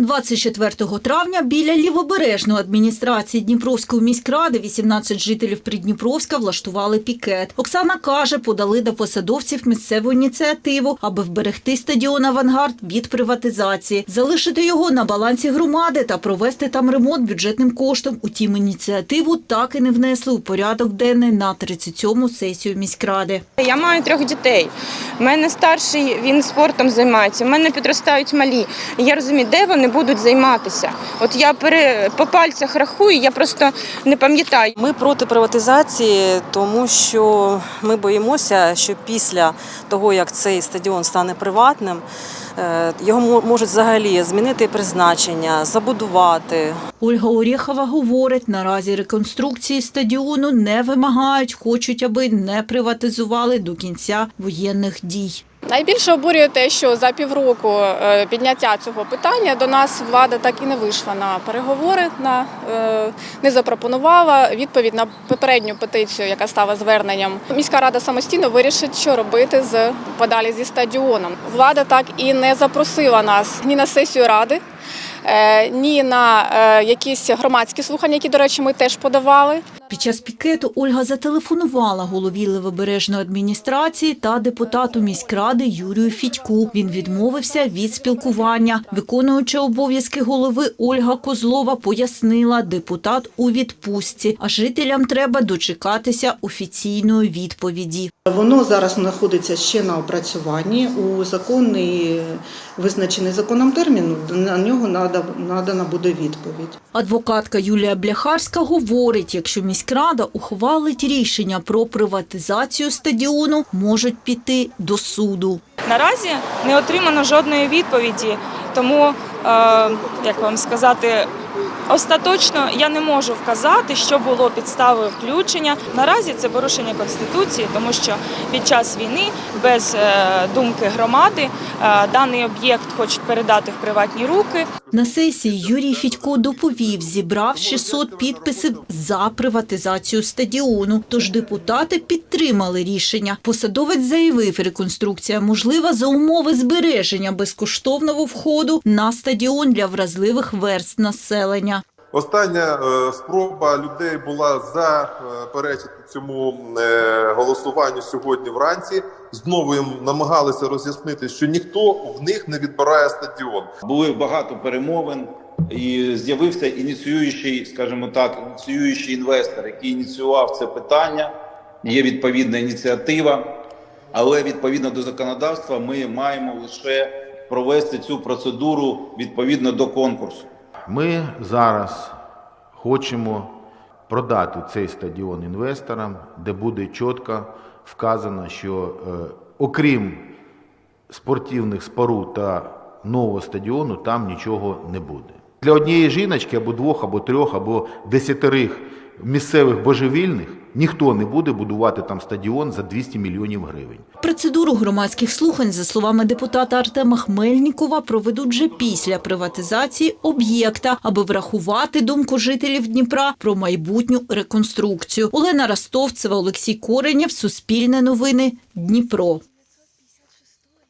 24 травня біля лівобережної адміністрації Дніпровської міськради 18 жителів Придніпровська влаштували пікет. Оксана каже, подали до посадовців місцеву ініціативу, аби вберегти стадіон «Авангард» від приватизації, залишити його на балансі громади та провести там ремонт бюджетним коштом. Утім, ініціативу так і не внесли у порядок денний на 37-му сесію міськради. Я маю трьох дітей. У мене старший він спортом займається. У мене підростають малі. Я розумію, де вони будуть займатися. От я пере по пальцях рахую, я просто не пам'ятаю. Ми проти приватизації, тому що ми боїмося, що після того, як цей стадіон стане приватним, е, його можуть взагалі змінити призначення, забудувати. Ольга Орєхова говорить, наразі реконструкції стадіону не вимагають, хочуть, аби не приватизували до кінця воєнних дій. Найбільше обурює те, що за півроку е, підняття цього питання до нас влада так і не вийшла на переговори, на е, не запропонувала відповідь на попередню петицію, яка стала зверненням. Міська рада самостійно вирішить, що робити з подалі зі стадіоном. Влада так і не запросила нас ні на сесію ради. е, Ні на якісь громадські слухання, які, до речі, ми теж подавали. Під час пікету Ольга зателефонувала голові Левобережної адміністрації та депутату міськради Юрію Фідьку. Він відмовився від спілкування. Виконуюча обов'язки голови Ольга Козлова пояснила, депутат у відпустці, а жителям треба дочекатися офіційної відповіді. Воно зараз знаходиться ще на опрацюванні у законний визначений законом термін. На нього надана буде відповідь. Адвокатка Юлія Бляхарська говорить, якщо міськрада ухвалить рішення про приватизацію стадіону, можуть піти до суду. Наразі не отримано жодної відповіді, тому, е, як вам сказати, остаточно я не можу вказати, що було підставою включення. Наразі це порушення конституції, тому що під час війни без е, думки громади е, даний об'єкт хочуть передати в приватні руки. На сесії Юрій Фідько доповів, зібрав 600 підписів за приватизацію стадіону. Тож депутати підтримали рішення. Посадовець заявив, реконструкція можлива за умови збереження безкоштовного входу на стадіон для вразливих верст населення. Остання е, спроба людей була заперечити цьому е, голосуванню сьогодні вранці. Знову їм намагалися роз'яснити, що ніхто в них не відбирає стадіон. Були багато перемовин, і з'явився ініціюючий, скажімо так, ініціюючий інвестор, який ініціював це питання. Є відповідна ініціатива, але відповідно до законодавства ми маємо лише провести цю процедуру відповідно до конкурсу. Ми зараз хочемо продати цей стадіон інвесторам, де буде чітко вказано, що е, окрім спортивних споруд та нового стадіону там нічого не буде. Для однієї жіночки або двох, або трьох, або десятерих місцевих божевільних ніхто не буде будувати там стадіон за 200 мільйонів гривень. Процедуру громадських слухань, за словами депутата Артема Хмельнікова, проведуть вже після приватизації об'єкта, аби врахувати думку жителів Дніпра про майбутню реконструкцію. Олена Ростовцева, Олексій Коренєв, Суспільне новини, Дніпро.